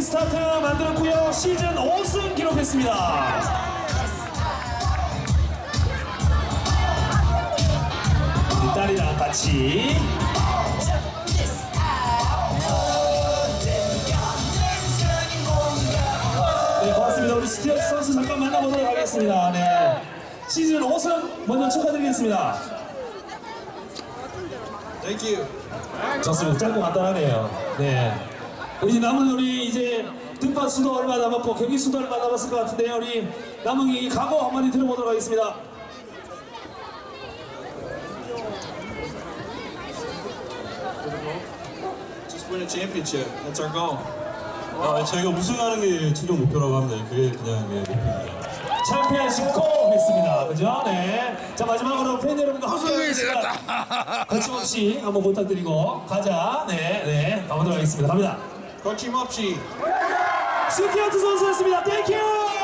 만들었고요. 시즌 5승 기록했습니다. 우리 딸이랑 같이 네, 고맙습니다. 우리 스티어스 선수 잠깐 만나보도록 하겠습니다. 네. 시즌 5승 먼저 축하드리겠습니다. Thank you. 좋습니다. 짧고 간단하네요. 네. 우리 남은 우리 이제 등판 수도 얼마 남았고 경기 수도 얼마 남았을 것 같은데요. 우리 남은 이 각오 한마디 들어보도록 하겠습니다. Just win a championship. That's our goal. 아, 저희가 우승하는 게 최종 목표라고 합니다. 그게 그냥 예, 목표입니다. 챔피언십 고 했습니다. 그죠? 네. 자, 마지막으로 팬 여러분과 함께 시간 거침없이 한번 부탁드리고 가자. 네, 네. 가보도록 하겠습니다. 갑니다. Končím obči. Sítia, to zase mi Thank you!